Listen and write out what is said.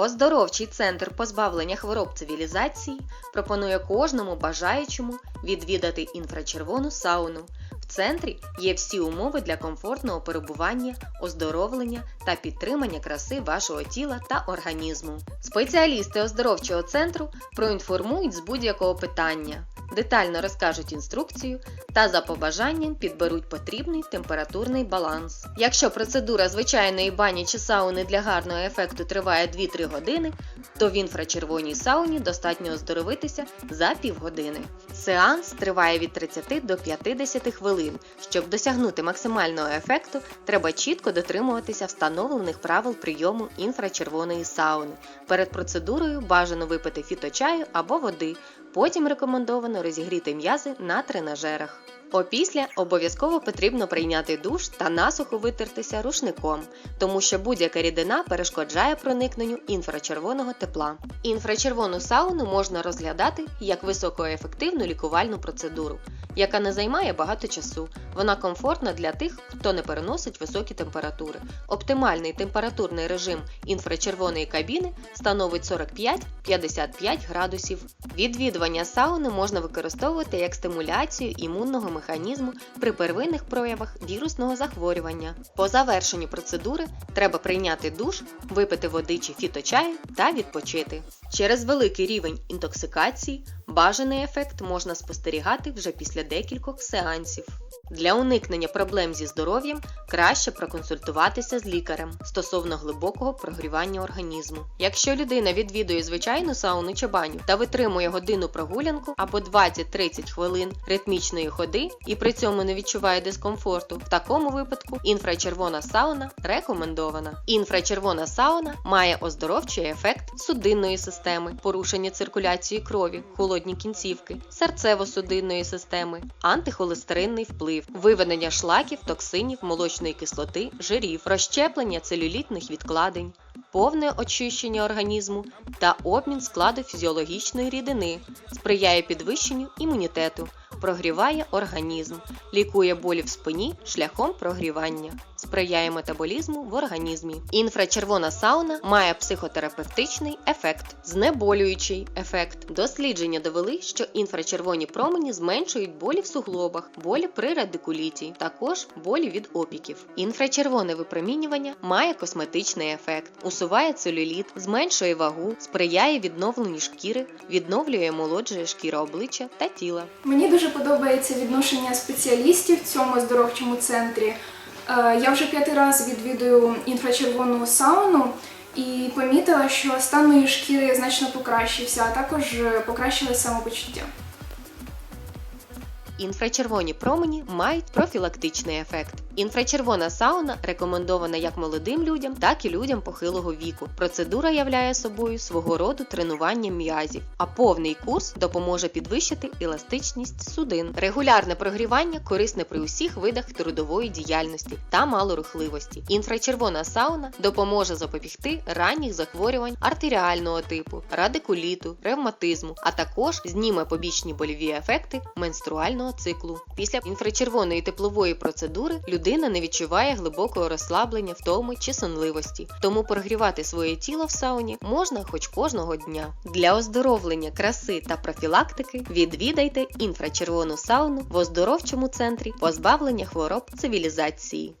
Оздоровчий центр позбавлення хвороб цивілізації пропонує кожному бажаючому відвідати інфрачервону сауну. Центрі є всі умови для комфортного перебування, оздоровлення та підтримання краси вашого тіла та організму. Спеціалісти оздоровчого центру проінформують з будь-якого питання, детально розкажуть інструкцію та за побажанням підберуть потрібний температурний баланс. Якщо процедура звичайної бані чи сауни для гарного ефекту триває 2-3 години, то в інфрачервоній сауні достатньо оздоровитися за півгодини. Сеанс триває від 30 до 50 хвилин. Щоб досягнути максимального ефекту, треба чітко дотримуватися встановлених правил прийому інфрачервоної сауни. Перед процедурою бажано випити фіточаю або води, потім рекомендовано розігріти м'язи на тренажерах. Опісля обов'язково потрібно прийняти душ та насухо витертися рушником, тому що будь-яка рідина перешкоджає проникненню інфрачервоного тепла. Інфрачервону сауну можна розглядати як високоефективну лікувальну процедуру, яка не займає багато часу. Вона комфортна для тих, хто не переносить високі температури. Оптимальний температурний режим інфрачервоної кабіни становить 45-55 градусів. Відвідування сауни можна використовувати як стимуляцію імунного механізму при первинних проявах вірусного захворювання. По завершенню процедури треба прийняти душ, випити води чи фіточаю та відпочити. Через великий рівень інтоксикації бажаний ефект можна спостерігати вже після декількох сеансів. Для уникнення проблем зі здоров'ям краще проконсультуватися з лікарем стосовно глибокого прогрівання організму. Якщо людина відвідує звичайну сауну чи баню та витримує годину прогулянку або 20-30 хвилин ритмічної ходи і при цьому не відчуває дискомфорту, в такому випадку інфрачервона сауна рекомендована. Інфрачервона сауна має оздоровчий ефект судинної системи, порушення циркуляції крові, холодні кінцівки, серцево-судинної системи, антихолестеринний вплив, виведення шлаків, токсинів, молочної кислоти, жирів, розщеплення целюлітних відкладень, повне очищення організму та обмін складу фізіологічної рідини, сприяє підвищенню імунітету, прогріває організм, лікує болі в спині шляхом прогрівання, сприяє метаболізму в організмі. Інфрачервона сауна має психотерапевтичний ефект, знеболюючий ефект. Дослідження довели, що інфрачервоні промені зменшують болі в суглобах, болі при радикуліті, також болі від опіків. Інфрачервоне випромінювання має косметичний ефект, усуває целюліт, зменшує вагу, сприяє відновленню шкіри, відновлює молоджує шкіра обличчя та тіла. Мені дуже подобається відношення спеціалістів в цьому оздоровчому центрі. Е, Я вже п'ятий раз відвідую інфрачервону сауну і помітила, що стан моєї шкіри значно покращився, а також е, покращилось самопочуття. Інфрачервоні промені мають профілактичний ефект. Інфрачервона сауна рекомендована як молодим людям, так і людям похилого віку. Процедура являє собою свого роду тренування м'язів, а повний курс допоможе підвищити еластичність судин. Регулярне прогрівання корисне при усіх видах трудової діяльності та малорухливості. Інфрачервона сауна допоможе запобігти ранніх захворювань артеріального типу, радикуліту, ревматизму, а також зніме побічні больові ефекти менструального циклу. Після інфрачервоної теплової процедури людина не відчуває глибокого розслаблення, втоми чи сонливості. Тому прогрівати своє тіло в сауні можна хоч кожного дня. Для оздоровлення краси та профілактики відвідайте інфрачервону сауну в оздоровчому центрі позбавлення хвороб цивілізації.